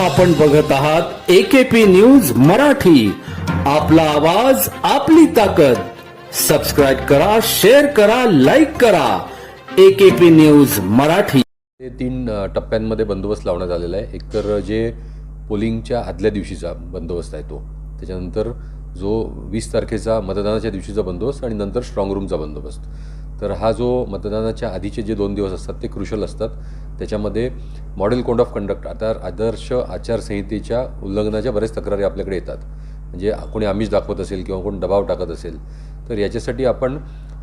आपण बघत आहात एकेपी न्यूज मराठी. आपला आवाज आपली ताकद. सबस्क्राईब करा शेअर करा लाईक करा. AKP news Marathi. ते तीन टप्प्यांमध्ये बंदोबस्त लावण्यात आलेला आहे. एकतर जे पोलिंगच्या आदल्या दिवशीचा बंदोबस्त आहे तो. त्याच्यानंतर जो वीस तारखेचा मतदानाच्या दिवशीचा बंदोबस्त आणि नंतर स्ट्रॉंग रूमचा बंदोबस्त. तर हा जो मतदानाच्या आधीचे जे दोन दिवस असतात ते क्रुशल असतात. त्याच्यामध्ये मॉडेल कोड ऑफ कंडक्ट आता आदर्श आचारसंहितेच्या उल्लंघनाच्या बऱ्याच तक्रारी आपल्याकडे येतात. म्हणजे कोणी आमिष दाखवत असेल किंवा कोण दबाव टाकत असेल तर याच्यासाठी आपण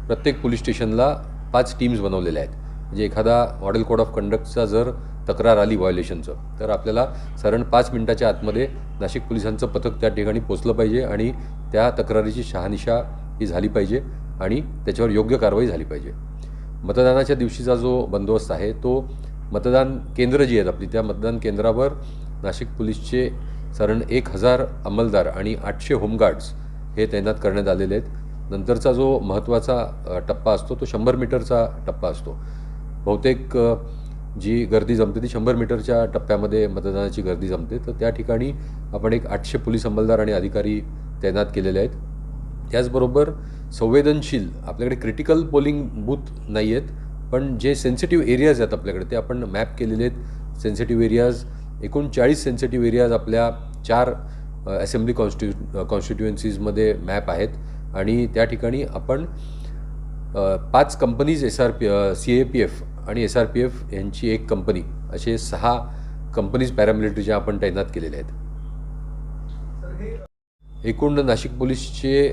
प्रत्येक पोलीस स्टेशनला पाच टीम्स बनवलेल्या आहेत. म्हणजे एखादा मॉडेल कोड ऑफ कंडक्टचा जर तक्रार आली व्हायोलेशनचं तर आपल्याला साधारण पाच मिनिटाच्या आतमध्ये नाशिक पोलिसांचं पथक त्या ठिकाणी पोचलं पाहिजे आणि त्या तक्रारीची शहानिशा ही झाली पाहिजे आणि त्याच्यावर योग्य कारवाई झाली पाहिजे. मतदानाच्या दिवशीचा जो बंदोबस्त आहे तो मतदान केंद्र जी आहेत आपली त्या मतदान केंद्रावर नाशिक पोलीसचे साधारण एक हजार अंमलदार आणि आठशे होमगार्ड्स हे तैनात करण्यात आलेले आहेत. नंतरचा जो महत्त्वाचा टप्पा असतो तो शंभर मीटरचा टप्पा असतो. बहुतेक जी गर्दी जमते ती शंभर मीटरच्या टप्प्यामध्ये मतदानाची गर्दी जमते. तर त्या ठिकाणी आपण एक आठशे पोलीस अंमलदार आणि अधिकारी तैनात केलेले आहेत. त्याचबरोबर संवेदनशील आपल्याकडे क्रिटिकल पोलिंग बूथ नाही आहेत पण जे सेन्सिटिव्ह एरियाज आहेत आपल्याकडे ते आपण मॅप केलेले आहेत. सेन्सिटिव्ह एरियाज एकूण चाळीस सेन्सिटिव्ह एरियाज आपल्या चार असेंब्ली कॉन्स्टिट्यू कॉन्स्टिट्युएन्सीजमध्ये मॅप आहेत. आणि त्या ठिकाणी आपण पाच companies S R P C A P F आणि एस आर पी एफ यांची एक कंपनी असे सहा कंपनीज पॅरामिलिटरीच्या आपण तैनात केलेल्या आहेत. एकूण नाशिक पोलीसचे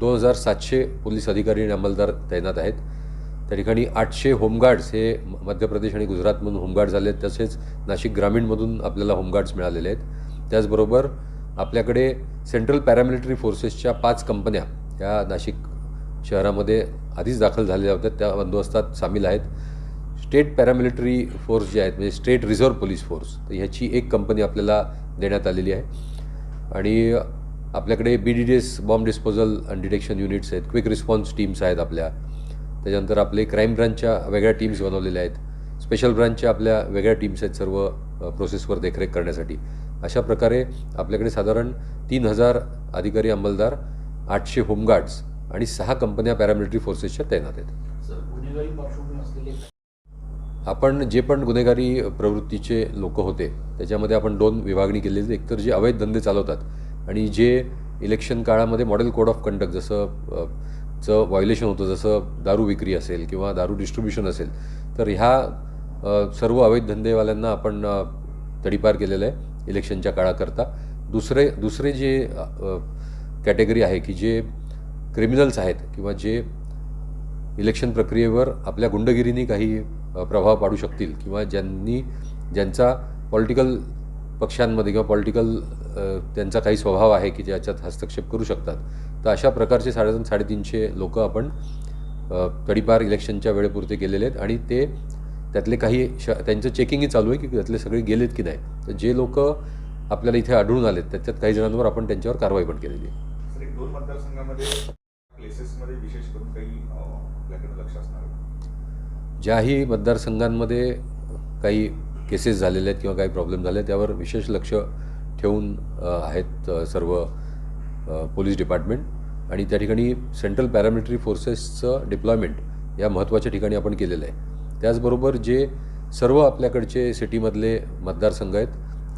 दोन हजार सातशे पोलीस अधिकारी आणि अंमलदार तैनात आहेत. त्या ठिकाणी आठशे होमगार्ड्स हे मध्य प्रदेश आणि गुजरातमधून होमगार्ड्स आले आहेत. तसेच नाशिक ग्रामीणमधून आपल्याला होमगार्ड्स मिळालेले आहेत. त्याचबरोबर आपल्याकडे सेंट्रल पॅरामिलिटरी फोर्सेसच्या पाच कंपन्या ह्या नाशिक शहरामध्ये आधीच दाखल झालेल्या होत्या. त्या बंदोबस्तात सामील आहेत. स्टेट पॅरामिलिटरी फोर्स जे आहेत म्हणजे स्टेट रिझर्व्ह पोलीस फोर्स तर ह्याची एक कंपनी आपल्याला देण्यात आलेली आहे. आणि आपल्याकडे B D D S bomb disposal and detection units आहेत. क्विक रिस्पॉन्स टीम्स आहेत आपल्या. त्याच्यानंतर आपले क्राईम ब्रांचच्या वेगळ्या टीम्स बनवलेल्या आहेत. स्पेशल ब्रांचच्या आपल्या वेगळ्या टीम्स आहेत सर्व प्रोसेसवर देखरेख करण्यासाठी. अशा प्रकारे आपल्याकडे साधारण तीन हजार अधिकारी अंमलदार आठशे होमगार्ड्स आणि सहा कंपन्या पॅरामिलिटरी फोर्सेसच्या तैनात आहेत. आपण जे पण गुन्हेगारी प्रवृत्तीचे लोक होते त्याच्यामध्ये आपण दोन विभागणी केलेली. एक तर जे अवैध धंदे चालवतात आणि जे इलेक्शन काळामध्ये मॉडेल कोड ऑफ कंडक्ट जसं चं व्हायोलेशन होतं जसं दारू विक्री असेल किंवा दारू डिस्ट्रीब्युशन असेल तर ह्या सर्व अवैध धंदेवाल्यांना आपण तडीपार केलेलं आहे इलेक्शनच्या काळाकरता. दुसरे दुसरे जे कॅटेगरी आहे की जे क्रिमिनल्स आहेत किंवा जे इलेक्शन प्रक्रियेवर आपल्या गुंडगिरीने काही प्रभाव पाडू शकतील किंवा ज्यांनी ज्यांचा पॉलिटिकल पक्षांमध्ये किंवा पॉलिटिकल त्यांचा काही स्वभाव आहे की ज्याच्यात हस्तक्षेप करू शकतात तर अशा प्रकारचे साडेतीन साडेतीनशे लोक आपण तडीपार इलेक्शनच्या वेळेपुरते गेलेले आहेत. आणि ते त्यातले काही श त्यांचं चेकिंगही चालू आहे की त्यातले सगळे गेलेत की नाही. तर जे लोक आपल्याला इथे आढळून आलेत त्याच्यात काही जणांवर आपण त्यांच्यावर कारवाई पण केलेली आहे. दोन मतदारसंघामध्ये प्लेसेसमध्ये विशेष करून काही अं, आपल्याकडे लक्ष असणार आहे. ज्याही मतदारसंघांमध्ये काही केसेस झालेल्या आहेत किंवा काही प्रॉब्लेम झाले आहेत, त्यावर विशेष लक्ष ठेवून आहेत सर्व पोलीस डिपार्टमेंट आणि त्या ठिकाणी सेंट्रल पॅरामिलिटरी फोर्सेसचं डिप्लॉयमेंट या महत्त्वाच्या ठिकाणी आपण केलेलं आहे. त्याचबरोबर जे सर्व आपल्याकडचे सिटीमधले मतदारसंघ आहेत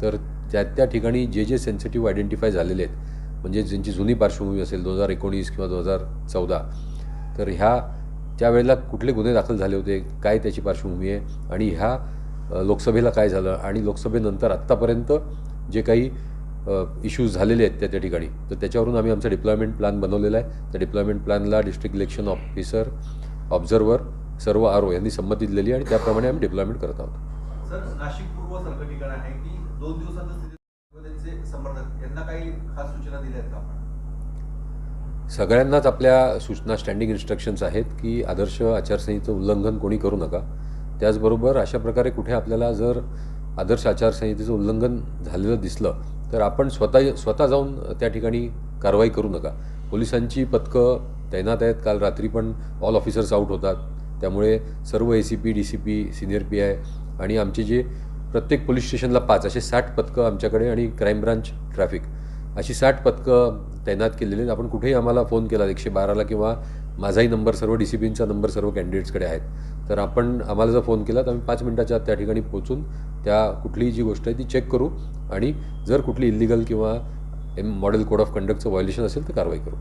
तर त्या त्या ठिकाणी जे जे सेन्सिटिव्ह आयडेंटिफाय झालेले आहेत म्हणजे ज्यांची जुनी पार्श्वभूमी असेल दोन हजार एकोणीस किंवा दोन हजार चौदा तर ह्या त्यावेळेला कुठले गुन्हे दाखल झाले होते काय त्याची पार्श्वभूमी आहे आणि ह्या लोकसभेला काय झालं आणि लोकसभेनंतर आत्तापर्यंत जे काही इश्यूज झालेले आहेत त्या त्या ठिकाणी. तर त्याच्यावरून आम्ही आमचा डिप्लॉयमेंट प्लॅन बनवलेला आहे. त्या डिप्लॉयमेंट प्लॅनला डिस्ट्रिक्ट इलेक्शन ऑफिसर ऑब्झर्वर सर्व आर ओ यांनी संमती दिलेली आणि त्याप्रमाणे आम्ही डिप्लॉयमेंट करत आहोत. सर नाशिक पूर्व सारखं ठिकाण आहे की दोन दिवसांच्या स्थितीत त्यांचे समर्थक यांना काही खास सूचना दिल्या आहेत का आपण? सगळ्यांनाच आपल्या सूचना स्टँडिंग इन्स्ट्रक्शन्स आहेत की आदर्श आचारसंहितेचं उल्लंघन कोणी करू नका. त्याचबरोबर अशा प्रकारे कुठे आपल्याला जर आदर्श आचारसंहितेचं उल्लंघन झालेलं दिसलं तर आपण स्वतः स्वतः जाऊन त्या ठिकाणी कारवाई करू नका. पोलिसांची पथकं तैनात आहेत. काल रात्री पण ऑल ऑफिसर्स आऊट होतात. त्यामुळे सर्व A C P D C P senior P I आणि आमचे जे प्रत्येक पोलीस स्टेशनला पाच असे साठ पथकं आमच्याकडे आणि क्राईम ब्रांच ट्रॅफिक अशी साठ पथकं तैनात केलेली आहेत. आपण कुठेही आम्हाला फोन केला एकशे बाराला किंवा माझाही नंबर सर्व डी सी बींचा नंबर सर्व कॅन्डिडेट्सकडे आहेत. तर आपण आम्हाला जर फोन केला तर आम्ही पाच मिनटाच्या आत त्या ठिकाणी पोचून त्या कुठलीही जी गोष्ट आहे ती चेक करू आणि जर कुठली इलिगल किंवा एम मॉडेल कोड ऑफ कंडक्टचं व्हायोलेशन असेल तर कारवाई करू.